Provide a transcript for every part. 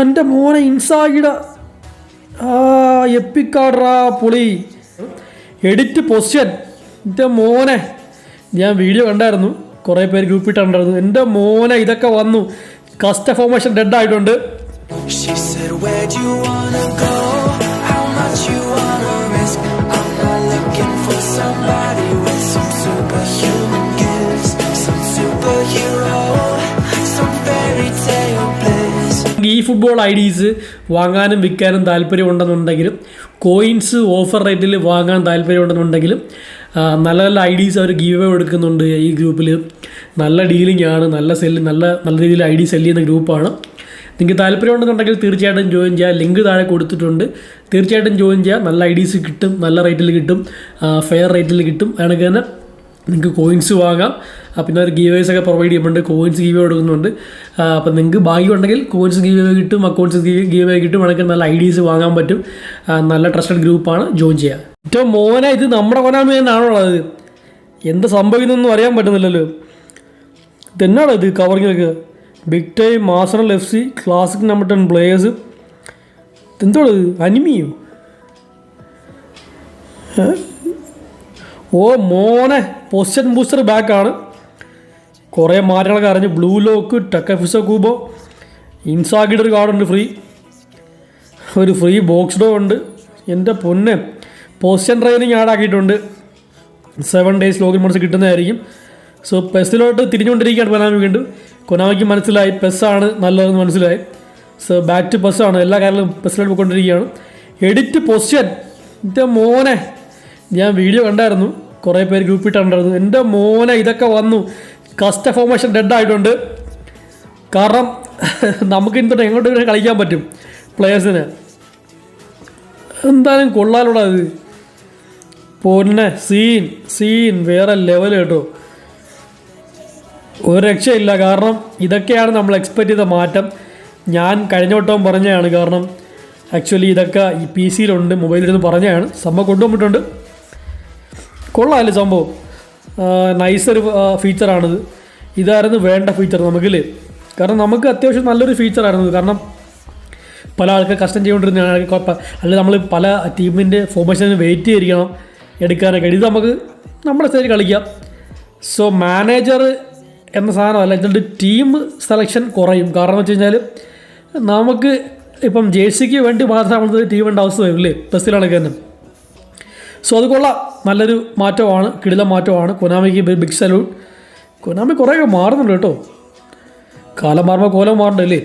എന്റെ മോനെ ഇൻസാഗിട. ആ എപ്പിക്കാട്രാ പുളി. എഡിറ്റ് പൊസിഷൻ എന്റെ മോനെ. ഞാൻ വീഡിയോ കണ്ടായിരുന്നു. കുറേ പേര് ഗ്രൂപ്പിട്ടുണ്ടായിരുന്നു എന്റെ മോനെ ഇതൊക്കെ വന്നു. കസ്റ്റ ഫോർമേഷൻ ഡെഡ് ആയിട്ടുണ്ട്? ഫുട്ബോൾ ഐ ഡീസ് വാങ്ങാനും വിൽക്കാനും താല്പര്യമുണ്ടെന്നുണ്ടെങ്കിലും കോയിൻസ് ഓഫർ റേറ്റിൽ വാങ്ങാൻ താല്പര്യമുണ്ടെന്നുണ്ടെങ്കിലും നല്ല നല്ല ഐ ഡീസ് അവർ ഗീവ് അവേ ഈ ഗ്രൂപ്പിൽ നല്ല ഡീലിംഗ് ആണ് നല്ല സെല്ല് നല്ല നല്ല രീതിയിൽ ഐ ഡി സെല്ല് ചെയ്യുന്ന ഗ്രൂപ്പാണ്. നിങ്ങൾക്ക് താല്പര്യമുണ്ടെന്നുണ്ടെങ്കിൽ തീർച്ചയായിട്ടും ജോയിൻ ചെയ്യുക ലിങ്ക് താഴെ കൊടുത്തിട്ടുണ്ട്. തീർച്ചയായിട്ടും ജോയിൻ ചെയ്യുക നല്ല ഐ ഡീസ് കിട്ടും നല്ല റേറ്റിൽ കിട്ടും ഫെയർ റേറ്റിൽ കിട്ടും. അതിനൊക്കെ തന്നെ. നിങ്ങൾക്ക് കോയിൻസ് വാങ്ങാം. പിന്നെ ഒരു ഗീവേഴ്സ് ഒക്കെ പ്രൊവൈഡ് ചെയ്യുന്നുണ്ട്. കോയിൻസ് ഗീവ് കൊടുക്കുന്നുണ്ട്. അപ്പോൾ അപ്പം നിങ്ങൾക്ക് ഭാഗ്യം ഉണ്ടെങ്കിൽ കോയിൻസ് ഗീവ് കിട്ടും. അക്കൗണ്ട്സ് ഗീവ് കിട്ടും. വേണമെങ്കിൽ നല്ല ഐഡീസ് വാങ്ങാൻ പറ്റും. നല്ല ട്രസ്റ്റഡ് ഗ്രൂപ്പാണ് ജോയിൻ ചെയ്യുക ഏറ്റവും മോനെ ഇത് നമ്മുടെ കൊനാമി തന്നെയാണോ ഉള്ളത്? എന്ത് സംഭവിക്കുന്നൊന്നും അറിയാൻ പറ്റുന്നില്ലല്ലോ. ഇതെന്നാണ് ഇത് കവറിങ്ങൊക്കെ big time master F C classic number ten players എന്തോട് അനിമിയോ ഓ മോനെ. പൊസിഷൻ ബൂസ്റ്റർ ബാക്കാണ് കുറേ മാറ്റങ്ങളൊക്കെ അറിഞ്ഞ് ബ്ലൂ ലോക്ക് ടക്കഫിസോ കൂബോ ഇൻസാഗിഡ് ഒരു കാർഡുണ്ട് ഫ്രീ ഒരു ഫ്രീ ബോക്സ് ഡോ ഉണ്ട്. എന്റെ പൊന്നെ പൊസിഷൻ ട്രെയിനിങ് ആഡ് ആക്കിയിട്ടുണ്ട്. സെവൻ ഡേയ്സ് ലോഗിൻ ബോണസ് കിട്ടുന്നതായിരിക്കും. സോ പെസ്സിലോട്ട് തിരിഞ്ഞുകൊണ്ടിരിക്കുകയാണ് കൊനാമി വീണ്ടും. കൊനാമിക്ക് മനസ്സിലായി പെസ്സാണ് നല്ലതെന്ന് മനസ്സിലായി. സോ ബാക്ക് ടു പെസ്സാണ് എല്ലാ കാര്യങ്ങളും പെസ്സിലോട്ട് പോയിക്കൊണ്ടിരിക്കുകയാണ്. എഡിറ്റ് പൊസിഷൻ എന്റെ മോനെ ഞാൻ വീഡിയോ കണ്ടായിരുന്നു. കുറേ പേര് ഗ്രൂപ്പിട്ടുണ്ടായിരുന്നു എന്റെ മോനെ ഇതൊക്കെ വന്നു. കസ്റ്റ ഫോർമേഷൻ ഡെഡ് ആയിട്ടുണ്ട്. കാരണം നമുക്ക് ഇന്നിട്ട് എങ്ങോട്ട് വേണേലും കളിക്കാൻ പറ്റും. പ്ലേയേഴ്സിന് എന്തായാലും കൊള്ളാലോടാ ഇത്. പൊന്നെ സീൻ സീൻ വേറെ ലെവൽ കേട്ടോ. ഒരു രക്ഷയില്ല. കാരണം ഇതൊക്കെയാണ് നമ്മൾ എക്സ്പെക്റ്റ് ചെയ്ത മാറ്റം. ഞാൻ കഴിഞ്ഞ വട്ടവും പറഞ്ഞതാണ് കാരണം ആക്ച്വലി ഇതൊക്കെ ഈ പി സിയിലുണ്ട് നിന്ന് പറഞ്ഞതാണ്. സംഭവം കൊണ്ടുവന്നിട്ടുണ്ട്. കൊള്ളാമല്ലേ സംഭവം. നൈസൊരു ഫീച്ചറാണിത് ഇതായിരുന്നു വേണ്ട ഫീച്ചർ നമുക്കില്ലേ കാരണം നമുക്ക് അത്യാവശ്യം നല്ലൊരു ഫീച്ചറായിരുന്നു കാരണം പല ആൾക്കാർ കഷ്ടം ചെയ്തുകൊണ്ടിരുന്ന അല്ലെങ്കിൽ നമ്മൾ പല ടീമിന്റെ ഫോർമേഷന് വെയിറ്റ് ചെയ്തിരിക്കണം എടുക്കാനൊക്കെ. ഇത് നമുക്ക് നമ്മുടെ സ്റ്റേജിൽ കളിക്കാം. സോ മാനേജർ എന്ന സാധനം അല്ല എന്നിട്ട് ടീം സെലക്ഷൻ കുറയും. കാരണം എന്ന് വെച്ച് കഴിഞ്ഞാൽ നമുക്ക് ഇപ്പം ജേഴ്സിക്ക് വേണ്ടി മാത്രം നമ്മൾ ടീം അവസ്ഥ വരില്ലേ ബസ്സിലാണെങ്കിൽ തന്നെ സോ അത് കൊള്ളാം. നല്ലൊരു മാറ്റമാണ് കിടില മാറ്റമാണ്. കൊനാമിക്ക് ബിഗ് സല്യൂട്ട് കൊനാമി കുറേയൊക്കെ മാറുന്നുണ്ട് കേട്ടോ. കാലം മാറുമ്പോൾ കോലം മാറണ്ടല്ലേ?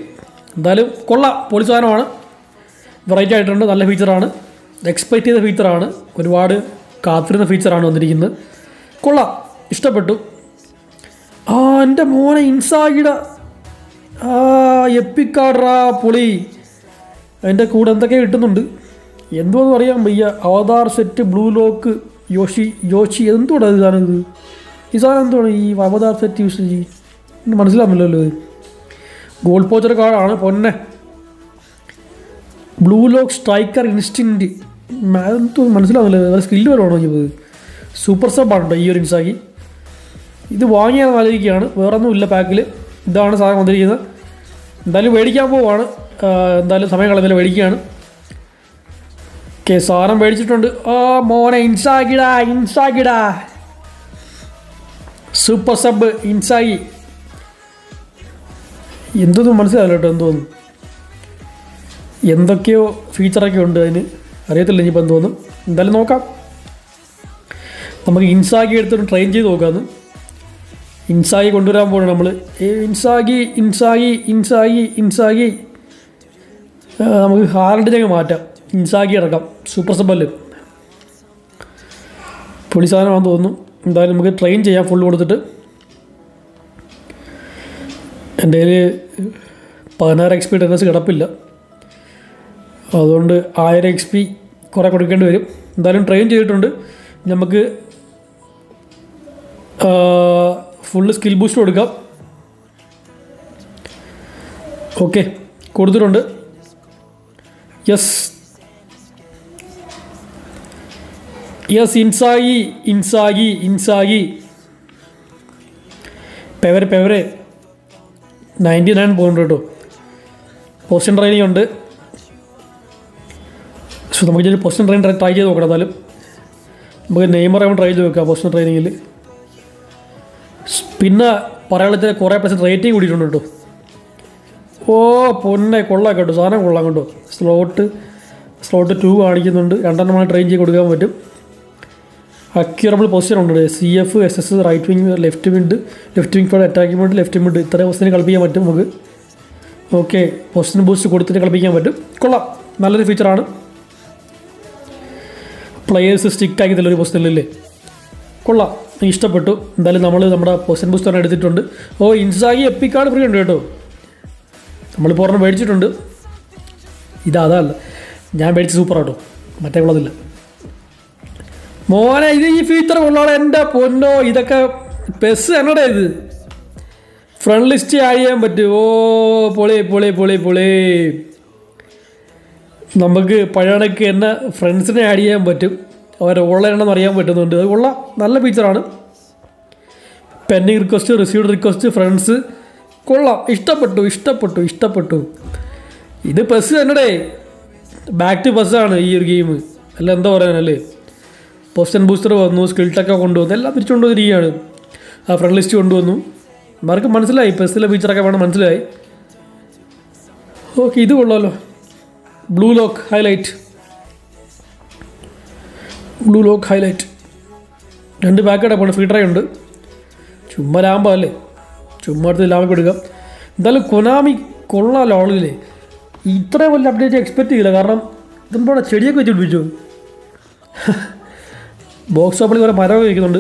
എന്തായാലും കൊള്ളാം. പൊളി സാധനമാണ്. വെറൈറ്റി ആയിട്ടുണ്ട്. നല്ല ഫീച്ചറാണ് എക്സ്പെക്റ്റ് ചെയ്ത ഫീച്ചറാണ് ഒരുപാട് കാത്തിരുന്ന ഫീച്ചറാണ് വന്നിരിക്കുന്നത്. കൊള്ളാം. ഇഷ്ടപ്പെട്ടു. ആ എന്റെ മോനെ ഇൻസാഗിട ആ എപ്പിക്കാട്രാ പൊളി. അതിന്റെ കൂടെ എന്തൊക്കെ കിട്ടുന്നുണ്ട്. എന്തോന്ന് പറയാൻ വയ്യ. Avatar set blue lock Yoshi Yoshi എന്തുകൊണ്ടാണ് ഇത് സാധനം ഇത് ഈ സാധനം എന്തുവാണ് ഈ അവതാർ സെറ്റ് യൂസ് ചെയ്യും മനസ്സിലാവില്ലല്ലോ ഇത്. ഗോൾ പോച്ചർ കാർഡാണ് പൊന്നെ. ബ്ലൂ ലോക്ക് സ്ട്രൈക്കർ ഇൻസ്റ്റിന്റ് എന്തോ മനസ്സിലാവില്ല വേറെ സ്കില്ല് വരുവാണോ ഇത്? സൂപ്പർ സബാണ് ഈ ഒരു ഇൻസാക്കി ഇത് വാങ്ങിയാൽ ആലോചിക്കുകയാണ്. വേറെ ഒന്നും ഇല്ല പാക്കിൽ ഇതാണ് സാധനം വന്നിരിക്കുന്നത്. എന്തായാലും മേടിക്കാൻ പോവാണ്. എന്തായാലും സമയം കളഞ്ഞില്ല മേടിക്കുകയാണ്. സാറം മേടിച്ചിട്ടുണ്ട് ഓ മോനെ ഇൻസാഗിടാ ഇൻസാഗിടാ സൂപ്പർ സബ് ഇൻസായി എന്തൊന്നും മനസ്സിലാവില്ല കേട്ടോ എന്തോന്നും എന്തൊക്കെയോ ഫീച്ചറൊക്കെ ഉണ്ട് അതിന്. അറിയത്തില്ല ഇനിയിപ്പോൾ എന്തോന്നും. എന്തായാലും നോക്കാം. നമുക്ക് ഇൻസാഗി എടുത്തിട്ട് ട്രെയിൻ ചെയ്ത് നോക്കാമെന്ന് ഇൻസാഗി കൊണ്ടുവരാൻ പോകണം നമ്മൾ ഇൻസാഗി ഇൻസാഗി ഇൻസാഗി ഇൻസാഗി. നമുക്ക് ഹാലൻഡിനെ മാറ്റാം. ഇൻസാഗി അടക്കം. സൂപ്പർ സബൽ പൊളി സാധനമാണെന്ന് തോന്നുന്നു. എന്തായാലും നമുക്ക് ട്രെയിൻ ചെയ്യാം. ഫുൾ കൊടുത്തിട്ട്. എന്റെ കയ്യിൽ പതിനാറ് എക്സ് പി ടെന്നസ് കിടപ്പില്ല. അതുകൊണ്ട് ആയിരം എക്സ് പി കുറേ കൊടുക്കേണ്ടി വരും. എന്തായാലും ട്രെയിൻ ചെയ്തിട്ടുണ്ട്. നമുക്ക് ഫുള്ള് സ്കിൽ ബൂസ്റ്റ് കൊടുക്കാം. ഓക്കെ കൊടുത്തിട്ടുണ്ട്. Yes yes Inzaghi Inzaghi Inzaghi പെവരെ പെവരെ നയന്റി നയൻ പോയിന്റ് കേട്ടോ പോസ്റ്റൻ ട്രെയിനിങ് ഉണ്ട്. പക്ഷെ നമുക്ക് ഇതൊരു പോസ്റ്റൻ ട്രെയിൻ ട്രൈ ചെയ്ത് നോക്കണം എന്നാലും. നമുക്ക് നെയ്മർ ആവുമ്പോൾ ട്രൈ ചെയ്ത് നോക്കാം പോസ്റ്റൻ ട്രെയിനിങ്ങിൽ പിന്നെ പറയാനുള്ള കുറേ പെർസെന്റ് റേറ്റിംഗ് കൂടിയിട്ടുണ്ട് കേട്ടോ. ഓ പൊന്നെ കൊള്ളാം കേട്ടോ. സാധനം കൊള്ളാം കേട്ടോ. സ്ലോട്ട് സ്ലോട്ട് ടു കാണിക്കുന്നുണ്ട്. രണ്ടെണ്ണമാണ് ട്രെയിൻ ചെയ്ത് കൊടുക്കാൻ പറ്റും. അക്യൂറബിൾ പൊസിഷൻ ഉണ്ട്. C F S S right wing left wing left wing four attacking mid left mid ഇത്രയും പൊസിഷന് കളിപ്പിക്കാൻ പറ്റും നമുക്ക്. ഓക്കെ പൊസിഷൻ ബൂസ്റ്റ് കൊടുത്തിട്ട് കളിപ്പിക്കാൻ പറ്റും. കൊള്ളാം. നല്ലൊരു ഫീച്ചറാണ് പ്ലെയേഴ്സ് സ്റ്റിക്ക് ആക്കി ഒരു പൊസിഷനിലല്ലേ കൊള്ളാം. ഇഷ്ടപ്പെട്ടു. എന്തായാലും നമ്മൾ നമ്മുടെ പൊസിഷൻ ബൂസ്റ്റർ എടുത്തിട്ടുണ്ട്. ഓ ഇൻസാഗി എപ്പിക്കാർഡ് ഫ്രീ ഉണ്ട് കേട്ടോ. നമ്മളിപ്പോൾ ഒരെണ്ണം മേടിച്ചിട്ടുണ്ട്. ഇതാ അതല്ല ഞാൻ മേടിച്ച സൂപ്പർ കേട്ടോ മറ്റേ ഉള്ളതില്ല മോനെ ഇത് ഈ ഫീച്ചർ കൊള്ളാണ് എന്റെ പൊന്നോ ഇതൊക്കെ പെസ് എന്നോടെ ഇത്? ഫ്രണ്ട് ലിസ്റ്റ് ആഡ് ചെയ്യാൻ പറ്റും. ഓ പൊളി പൊളി പൊളി പൊളി. നമുക്ക് പഴയണക്ക് എന്നെ ഫ്രണ്ട്സിനെ ആഡ് ചെയ്യാൻ പറ്റും. ഓൺലൈൻ ആണെന്ന് അറിയാൻ പറ്റുന്നുണ്ട്. അത് ഉള്ള നല്ല ഫീച്ചറാണ് pending request received request friends കൊള്ളാം. ഇഷ്ടപ്പെട്ടു ഇഷ്ടപ്പെട്ടു ഇഷ്ടപ്പെട്ടു. ഇത് ബസ് തന്നെടേ. ബാക്ക് ടു ബസ്സാണ് ഈ ഒരു ഗെയിം അല്ല എന്താ പറയാനല്ലേ? പൊസിഷൻ ബൂസ്റ്റർ വന്നു സ്കിൽട്ടൊക്കെ കൊണ്ടുവന്നു എല്ലാം തിരിച്ചു കൊണ്ടുവന്നിരിക്കുകയാണ്. ആ ഫ്രണ്ട് ലിസ്റ്റ് കൊണ്ടുവന്നു. മാർക്ക് മനസ്സിലായി പെസ്സിലെ ഫീച്ചറൊക്കെ വേണം മനസ്സിലായി. ഓക്കെ ഇത് കൊള്ളാമല്ലോ blue lock highlight blue lock highlight രണ്ട് പാക്കറ്റ് അപ്പോൾ ട്രൈ ഉണ്ട്. ചുമ്മാ ലാമ്പോ അല്ലേ? ചുമ്മാ അടുത്ത് ലാമ്പ് കൊടുക്കാം എന്തായാലും കൊനാമി കൊള്ളാമല്ലോ ആളുകളെ. ഇത്രയും വലിയ അപ്ഡേറ്റ് എക്സ്പെക്റ്റ് ചെയ്യില്ല. കാരണം ഇതെന്താണ് ചെടിയൊക്കെ വെച്ച് പിടിപ്പിച്ചു? ബോക്സ് ഓപ്പണിൽ കുറേ മരം വയ്ക്കുന്നുണ്ട്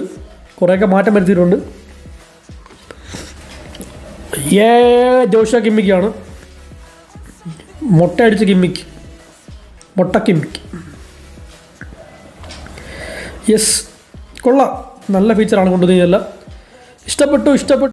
കുറേയൊക്കെ മാറ്റം വരുത്തിയിട്ടുണ്ട്. ഏ ജോഷ കിമ്മിക്കാണ്. മുട്ട അടിച്ച കിമ്മിക്ക് മുട്ട കിമ്മിക്ക് യെസ്. കൊള്ളാം. നല്ല ഫീച്ചറാണ് കൊണ്ടുവന്നതെല്ലാം ഇഷ്ടപ്പെട്ടു ഇഷ്ടപ്പെട്ടു.